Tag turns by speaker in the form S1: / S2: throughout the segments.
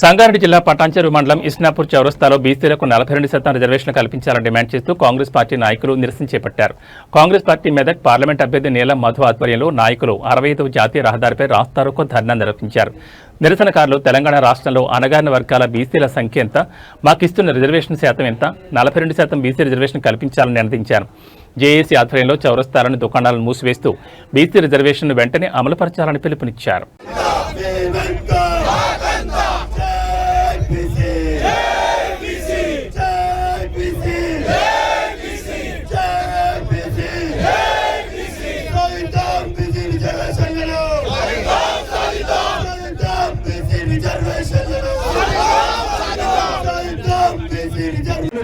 S1: సంగారెడ్డి జిల్లా పటాన్చెరు మండలం ఇస్నాపూర్ చౌరస్తాలో బీసీలకు నలభై రెండు శాతం రిజర్వేషన్ కల్పించాలని డిమాండ్ చేస్తూ కాంగ్రెస్ పార్టీ నాయకులు నిరసన చేపట్టారు. కాంగ్రెస్ పార్టీ మెదక్ పార్లమెంట్ అభ్యర్థి నీలం మధు ఆధ్వర్యంలో నాయకులు అరవై ఐదు జాతీయ రహదారిపై రాస్తారోకో ధర్నా నిర్వహించారు. నిరసనకారులు తెలంగాణ రాష్ట్రంలో అనగారిన వర్గాల బీసీల సంఖ్య ఎంత? మాకిస్తున్న రిజర్వేషన్ శాతం ఎంత? నలభై రెండు శాతం బీసీ రిజర్వేషన్ కల్పించాలని నినదించారు జేఏసీ ఆధ్వర్యంలో చౌరస్తాలను దుకాణాలను మూసివేస్తూ బీసీ రిజర్వేషన్ను వెంటనే అమలుపరచాలని పిలుపునిచ్చారు.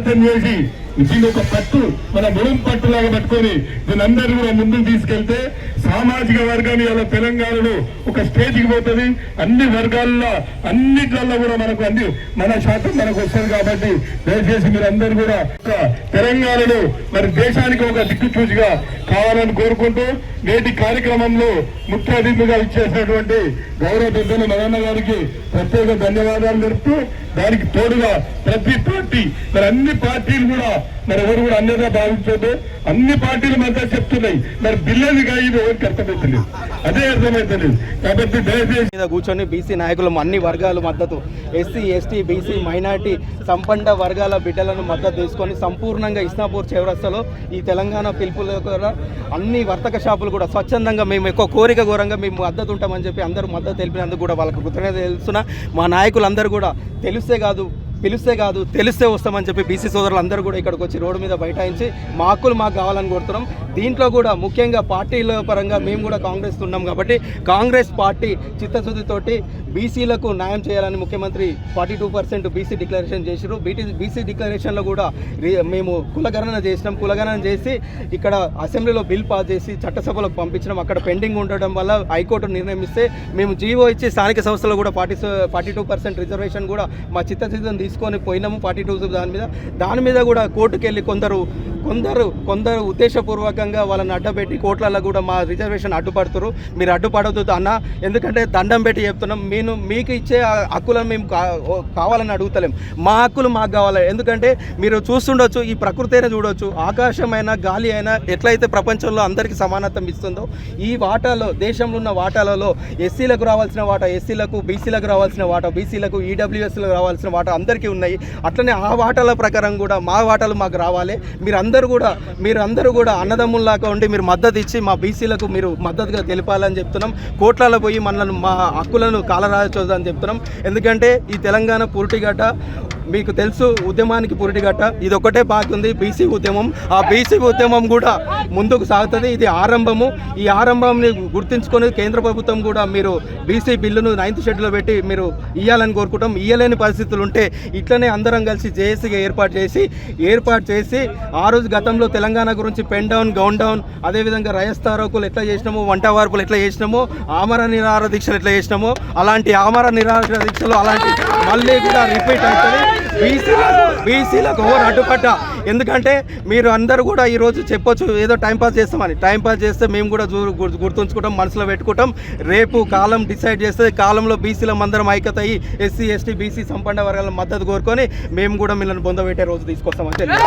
S2: ఆలోచన చేసి దీని ఒక పట్టు. మన ముడం పట్టులాగా పట్టుకొని దీని కూడా ముందుకు తీసుకెళ్తే సామాజిక వర్గాన్ని అలా తెలంగాణలో ఒక స్టేజ్కి పోతుంది. అన్ని వర్గాల్లో అన్నిట్లలో కూడా మనకు అన్ని మన శాతం మనకు వస్తుంది కాబట్టి దయచేసి మీరు అందరూ కూడా ఒక తెలంగాణలో మరి దేశానికి ఒక దిక్కుచూచిగా కావాలని కోరుకుంటూ నేటి కార్యక్రమంలో ముఖ్య అతిథిగా ఇచ్చేసినటువంటి గౌరవ పెద్దలు మదన్న గారికి ప్రత్యేక ధన్యవాదాలు తెలుపుతూ దానికి తోడుగా ప్రతి పార్టీ మరి అన్ని పార్టీలు కూడా మరి ఎవరు కూడా అన్యత భావించదు అన్ని పార్టీలు మద్దతు చెప్తున్నాయి. మరి బిల్లుది ఇది ఎవరికి అర్థమవుతలేదు అదే అర్థమవుతలేదు కాబట్టి దయచేసి
S3: మీద కూర్చొని బీసీ నాయకులు అన్ని వర్గాలు మద్దతు ఎస్సీ ఎస్టీ బీసీ మైనార్టీ సంపన్న వర్గాల బిడ్డలను మద్దతు తీసుకొని సంపూర్ణంగా ఇస్నాపూర్ చివరస్తలో ఈ తెలంగాణ పిలుపులో కూడా అన్ని వర్తక షాపులు కూడా స్వచ్ఛందంగా మేము ఎక్కువ కోరిక ఘోరంగా మేము మద్దతు ఉంటామని చెప్పి అందరూ మద్దతు తెలిపినందుకు కూడా వాళ్ళకు కృతజ్ఞత తెలుస్తున్నా. మా నాయకులందరూ కూడా తెలుసు తెలిస్తే కాదు పిలిస్తే కాదు తెలిస్తే వస్తామని చెప్పి బీసీ సోదరులు అందరూ కూడా ఇక్కడికి వచ్చి రోడ్డు మీద బైఠాయించి మా హక్కులు మాకు కావాలని కోరుతున్నాం. దీంట్లో కూడా ముఖ్యంగా పార్టీల పరంగా మేము కూడా కాంగ్రెస్ ఉన్నాం కాబట్టి కాంగ్రెస్ పార్టీ చిత్తశుద్ధితోటి బీసీలకు న్యాయం చేయాలని ముఖ్యమంత్రి forty two percent BC declaration చేసిరు బీటీ బీసీ డిక్లరేషన్లో కూడా రి- మేము కులగణన చేసినాం. కులగణన చేసి ఇక్కడ అసెంబ్లీలో బిల్ పాస్ చేసి చట్టసభలకు పంపించడం అక్కడ పెండింగ్ ఉండడం వల్ల హైకోర్టు నిర్ణయం ఇస్తే మేము జీవో ఇచ్చి స్థానిక సంస్థలో కూడా forty forty two percent reservation కూడా మా చిత్తశుద్ధిని తీసుకొని పోయినాము ఫార్టీ టూ దాని మీద. దాని మీద కూడా కోర్టుకు వెళ్ళి కొందరు కొందరు కొందరు ఉద్దేశపూర్వకంగా వాళ్ళని అడ్డపెట్టి కోట్లలో కూడా మా రిజర్వేషన్ అడ్డుపడుతురు. మీరు అడ్డుపడవద్దు అన్న ఎందుకంటే దండం పెట్టి చెప్తున్నాం నేను మీకు ఇచ్చే ఆ హక్కులను మేము కా- కావాలని అడుగుతలేం. మా హక్కులు మాకు కావాలి. ఎందుకంటే మీరు చూస్తుండొచ్చు ఈ ప్రకృతి అయినా చూడొచ్చు ఆకాశమైనా గాలి అయినా ఎట్లయితే ప్రపంచంలో అందరికీ సమానత్వం ఇస్తుందో ఈ వాటాలో దేశంలో ఉన్న వాటాలలో ఎస్సీలకు రావాల్సిన వాటా ఎస్సీలకు బీసీలకు రావాల్సిన వాటా బీసీలకు ఈడబ్ల్యూఎస్లకు రావాల్సిన వాటా అందరికీ ఉన్నాయి. అట్లనే ఆ వాటాల ప్రకారం కూడా మా వాటాలు మాకు రావాలి. మీరు అందరూ అందరూ కూడా మీరు అందరూ కూడా అన్నదమ్ముల్లాగా ఉండి మీరు మద్దతు ఇచ్చి మా బీసీలకు మీరు మద్దతుగా తెలిపాలని చెప్తున్నాం. కోట్లలో పోయి మనల్ని మా హక్కులను కాలరాచొద్దని చెప్తున్నాం. ఎందుకంటే ఈ తెలంగాణ పురిటిగడ్డ మీకు తెలుసు ఉద్యమానికి పురిటిగట్ట ఇది ఒకటే బాగుంది ఉంది బీసీ ఉద్యమం. ఆ బీసీ ఉద్యమం కూడా ముందుకు సాగుతుంది. ఇది ఆరంభము. ఈ ఆరంభంని గుర్తించుకొని కేంద్ర ప్రభుత్వం కూడా మీరు బీసీ బిల్లును నైన్త్ షెడ్యూల్లో పెట్టి మీరు ఇవ్వాలని కోరుకుంటాం. ఇయ్యలేని పరిస్థితులు ఉంటే ఇట్లనే అందరం కలిసి జేఏసీగా ఏర్పాటు చేసి ఏర్పాటు చేసి ఆ రోజు గతంలో తెలంగాణ గురించి పెన్ డౌన్ గౌన్ డౌన్ అదేవిధంగా రయస్తారోకులు ఎట్లా చేసినామో వంట వార్పులు ఎట్లా చేసినామో ఆమర నిరాహార దీక్షలు ఎట్లా చేసినామో అలాంటి ఆమర నిరాహార దీక్షలు అలాంటి మళ్ళీ కూడా రిపీట్ అవుతుంది. బీసీలకు బీసీలకు ఓవర్ అడ్డుపడ్డ ఎందుకంటే మీరు అందరూ కూడా ఈరోజు చెప్పొచ్చు ఏదో టైంపాస్ చేస్తామని. టైంపాస్ చేస్తే మేము కూడా జూ- గుర్తుంచుకుంటాం మనసులో పెట్టుకుంటాం. రేపు కాలం డిసైడ్ చేస్తే కాలంలో బీసీల అందరం ఐక్యత అయ్యి ఎస్సీ ఎస్టీ బీసీ సంపన్న వర్గాల మద్దతు కోరుకొని మేము కూడా మిమ్మల్ని పొందబెట్టే రోజు తీసుకొస్తామని తెలియదు